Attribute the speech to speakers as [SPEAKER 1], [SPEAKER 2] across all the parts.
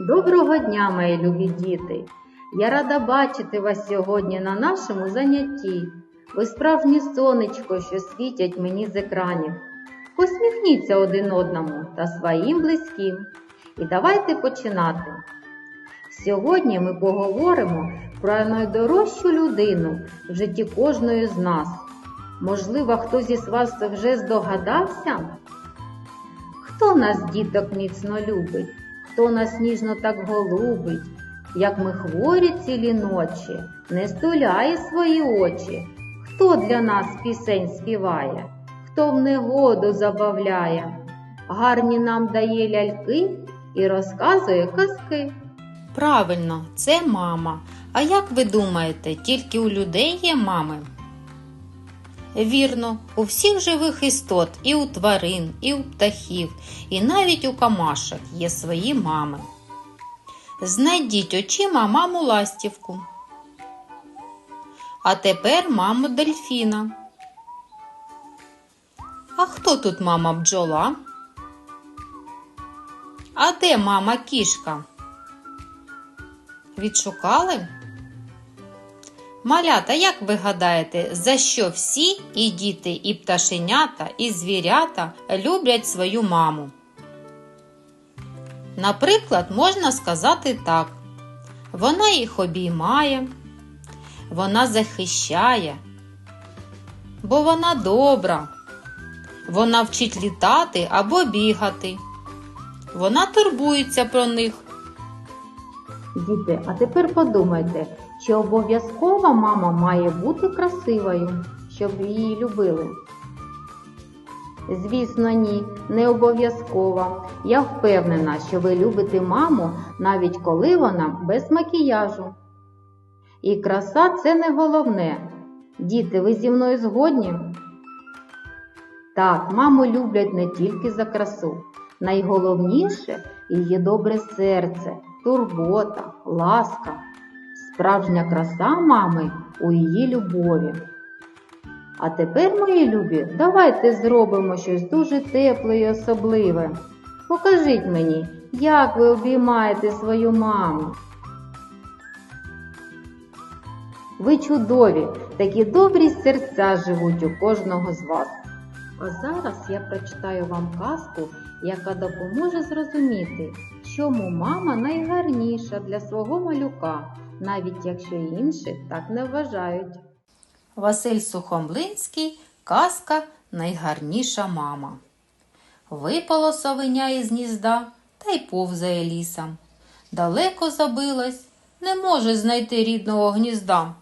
[SPEAKER 1] Доброго дня, мої любі діти! Я рада бачити вас сьогодні на нашому занятті. Ви справжнє сонечко, що світять мені з екранів. Посміхніться один одному та своїм близьким. І давайте починати. Сьогодні ми поговоримо про найдорожчу людину в житті кожної з нас. Можливо, хтось із вас вже здогадався? Хто нас, діток, міцно любить? Хто нас ніжно так голубить, як ми хворі цілі ночі, не стуляє свої очі? Хто для нас пісень співає, хто в негоду забавляє, гарні нам дає ляльки і розказує казки.
[SPEAKER 2] Правильно, це мама. А як ви думаєте, тільки у людей є мами? Вірно, у всіх живих істот, і у тварин, і у птахів, і навіть у камашок є свої мами. Знайдіть очима маму ластівку. А тепер маму дельфіна. А хто тут мама бджола? А де мама кішка? Відшукали? Малята, як ви гадаєте, за що всі і діти, і пташенята, і звірята люблять свою маму? Наприклад, можна сказати так: вона їх обіймає, вона захищає, бо вона добра, вона вчить літати або бігати, вона турбується про них.
[SPEAKER 1] Діти, а тепер подумайте, чи обов'язково мама має бути красивою, щоб її любили? Звісно, ні, не обов'язково. Я впевнена, що ви любите маму, навіть коли вона без макіяжу. І краса це не головне. Діти, ви зі мною згодні? Так, маму люблять не тільки за красу. Найголовніше її добре серце, турбота, ласка. Справжня краса мами у її любові. А тепер, мої любі, давайте зробимо щось дуже тепле і особливе. Покажіть мені, як ви обіймаєте свою маму. Ви чудові, такі добрі серця живуть у кожного з вас. А зараз я прочитаю вам казку, яка допоможе зрозуміти, чому мама найгарніша для свого малюка, навіть якщо інші так не вважають.
[SPEAKER 2] Василь Сухомлинський казка Найгарніша мама. Випало совеня із гнізда та й повзає лісом. Далеко забилась, не може знайти рідного гнізда.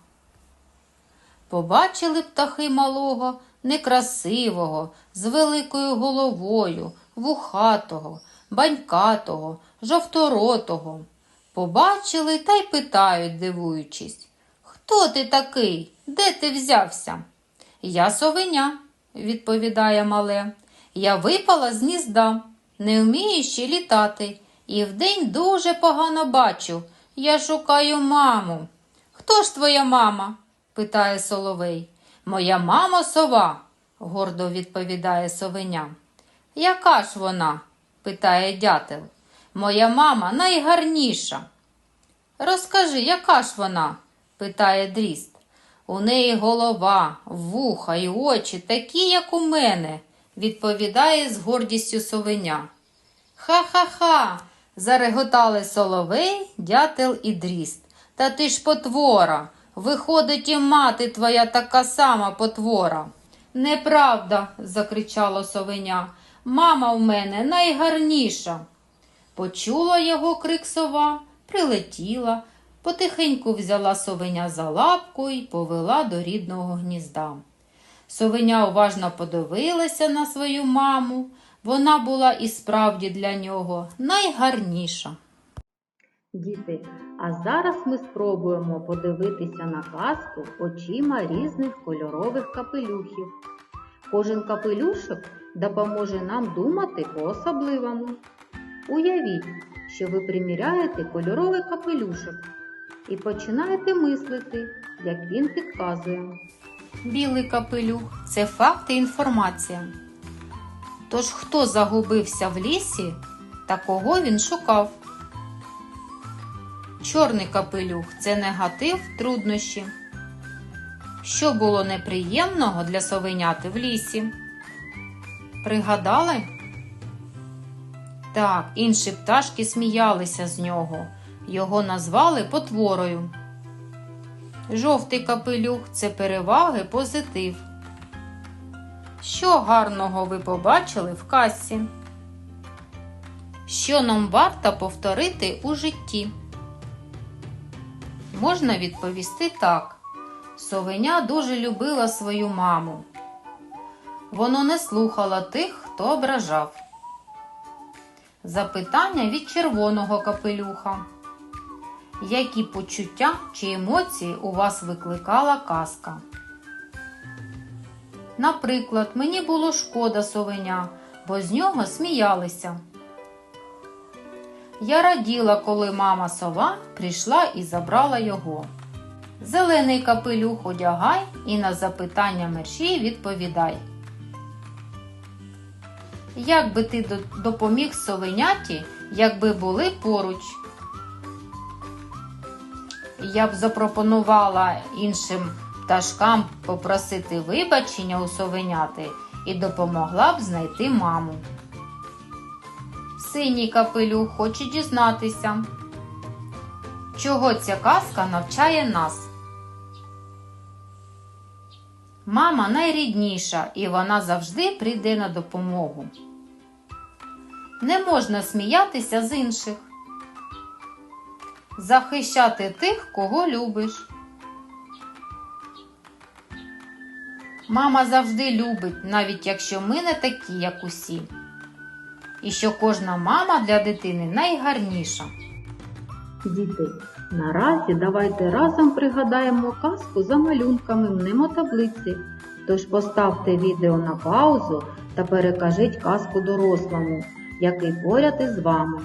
[SPEAKER 2] Побачили птахи малого, некрасивого, з великою головою, вухатого, банькатого, жовторотого. Побачили та й питають, дивуючись. Хто ти такий? Де ти взявся? Я совеня, відповідає мале. Я випала з гнізда, не вмію ще літати, і вдень дуже погано бачу. Я шукаю маму. Хто ж твоя мама? питає соловей. Моя мама сова, гордо відповідає совеня. Яка ж вона? питає дятел. Моя мама найгарніша. Розкажи, яка ж вона? питає дріст. У неї голова, вуха й очі такі, як у мене, відповідає з гордістю совеня. Ха-ха-ха. зареготали соловей, дятел і дріст. Та ти ж потвора. Виходить, і мати твоя така сама потвора. Неправда, закричало совеня. Мама в мене найгарніша. Почула його крик сова, прилетіла, потихеньку взяла совеня за лапку і повела до рідного гнізда. Совеня уважно подивилася на свою маму. Вона була і справді для нього найгарніша.
[SPEAKER 1] Діти, а зараз ми спробуємо подивитися на казку очима різних кольорових капелюхів. Кожен капелюшок допоможе нам думати по-особливому. Уявіть, що ви приміряєте кольоровий капелюшок і починаєте мислити, як він підказує.
[SPEAKER 2] Білий капелюх це факт і інформація. Тож хто загубився в лісі та кого він шукав? Чорний капелюх це негатив, труднощі. Що було неприємного для совеняти в лісі? Пригадали? Так, інші пташки сміялися з нього. Його назвали потворою. Жовтий капелюх це переваги, позитив. Що гарного ви побачили в касі? Що нам варто повторити у житті? Можна відповісти так. Совеня дуже любила свою маму. Воно не слухало тих, хто ображав. Запитання від червоного капелюха. Які почуття чи емоції у вас викликала казка? Наприклад, мені було шкода совеня, бо з нього сміялися. Я раділа, коли мама сова прийшла і забрала його. Зелений капелюх одягай і на запитання мерщій відповідай. Як би ти допоміг совеняті, якби були поруч? Я б запропонувала іншим пташкам попросити вибачення у совеняти і допомогла б знайти маму. Синій капелюх хоче дізнатися, чого ця казка навчає нас. Мама найрідніша, і вона завжди прийде на допомогу. Не можна сміятися з інших. Захищати тих, кого любиш. Мама завжди любить, навіть якщо ми не такі, як усі. І що кожна мама для дитини найгарніша.
[SPEAKER 1] Діти, наразі давайте разом пригадаємо казку за малюнками мнемотаблиці. Тож поставте відео на паузу та перекажіть казку дорослому, який поряд із вами.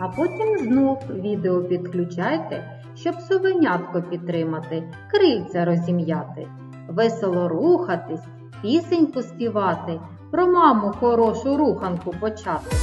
[SPEAKER 1] А потім знов відео підключайте, щоб совенятко підтримати, крильця розім'яти, весело рухатись, пісеньку співати, про маму хорошу руханку почати.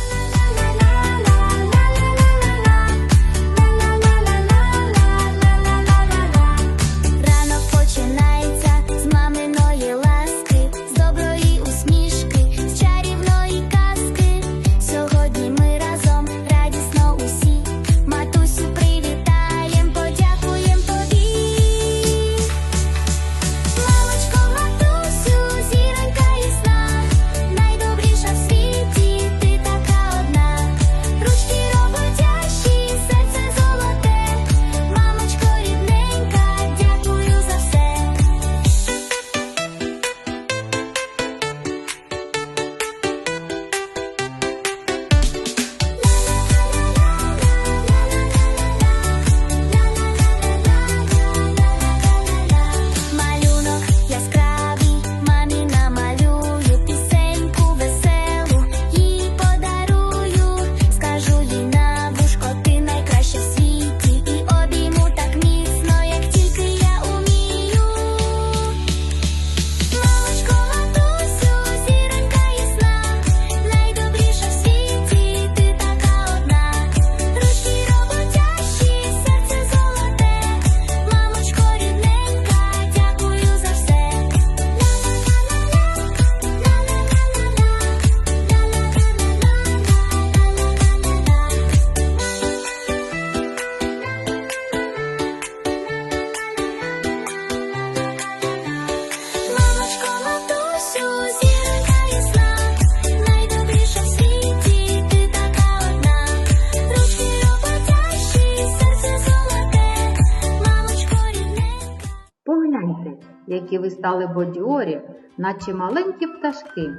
[SPEAKER 1] Які ви стали бодьорі, наче маленькі пташки.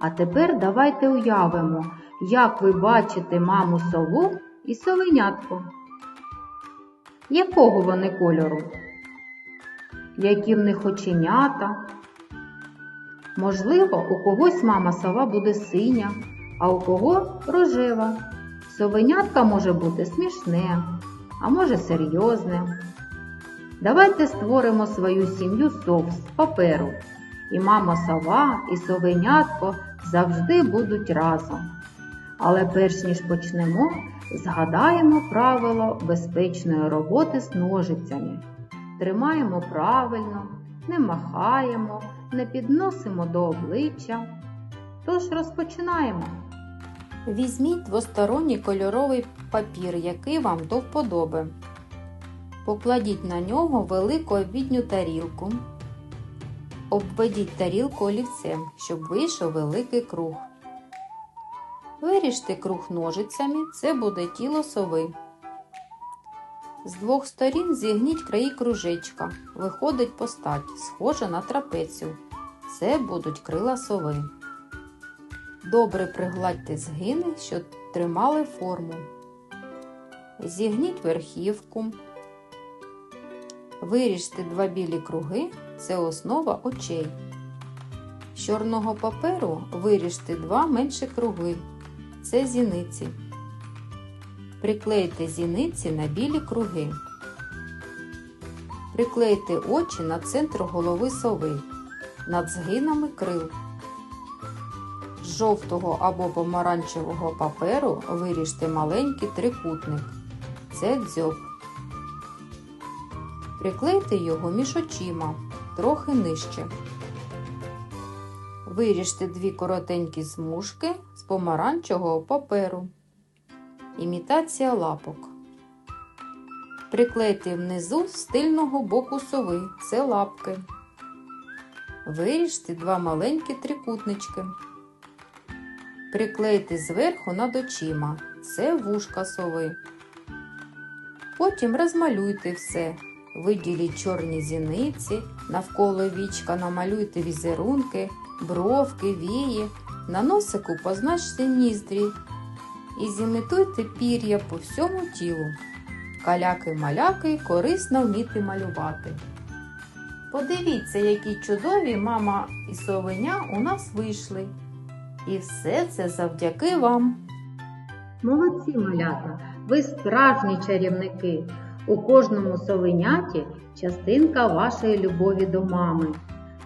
[SPEAKER 1] А тепер давайте уявимо, як ви бачите маму сову і совенятко. Якого вони кольору? Які в них оченята? Можливо, у когось мама сова буде синя, а у кого рожева. Совенятка може бути смішне, а може серйозне. Давайте створимо свою сім'ю сов паперу. І мама сова, і совенятко завжди будуть разом. Але перш ніж почнемо, згадаємо правило безпечної роботи з ножицями. Тримаємо правильно, не махаємо, не підносимо до обличчя. Тож розпочинаємо.
[SPEAKER 2] Візьміть двосторонній кольоровий папір, який вам до вподоби. Покладіть на нього велику обідню тарілку. Обведіть тарілку олівцем, щоб вийшов великий круг. Виріжте круг ножицями, це буде тіло сови. З двох сторін зігніть краї кружечка. Виходить постать, схожа на трапецію. Це будуть крила сови. Добре пригладьте згини, що тримали форму. Зігніть верхівку. Виріжте два білі круги це основа очей. З чорного паперу виріжте два менші круги це зіниці. Приклейте зіниці на білі круги. Приклейте очі на центр голови сови, над згинами крил. З жовтого або помаранчевого паперу виріжте маленький трикутник. Це дзьоб. Приклейте його між очима, трохи нижче. Виріжте дві коротенькі смужки з помаранчевого паперу. Імітація лапок. Приклейте внизу з тильного боку сови. Це лапки. Виріжте два маленькі трикутнички. Приклейте зверху над очима. Це вушка сови. Потім розмалюйте все. Виділіть чорні зіниці, навколо вічка намалюйте візерунки, бровки, вії, на носику позначте ніздрі і зімітуйте пір'я по всьому тілу. Каляки-маляки корисно вміти малювати. Подивіться, які чудові мама і совеня у нас вийшли. І все це завдяки вам.
[SPEAKER 1] Молодці малята, ви справжні чарівники. У кожному совеняті частинка вашої любові до мами.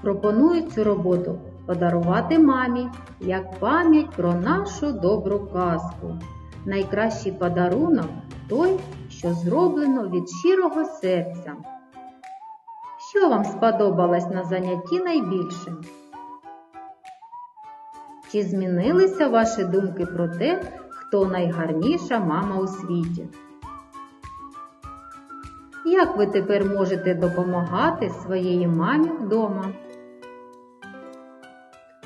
[SPEAKER 1] Пропоную цю роботу подарувати мамі як пам'ять про нашу добру казку. Найкращий подарунок той, що зроблено від щирого серця. Що вам сподобалось на занятті найбільше? Чи змінилися ваші думки про те, хто найгарніша мама у світі? Як ви тепер можете допомагати своїй мамі вдома?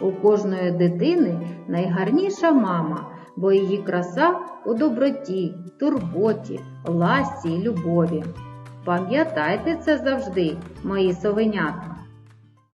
[SPEAKER 1] У кожної дитини найгарніша мама, бо її краса у доброті, турботі, ласі, любові. Пам'ятайте це завжди, мої совенятка.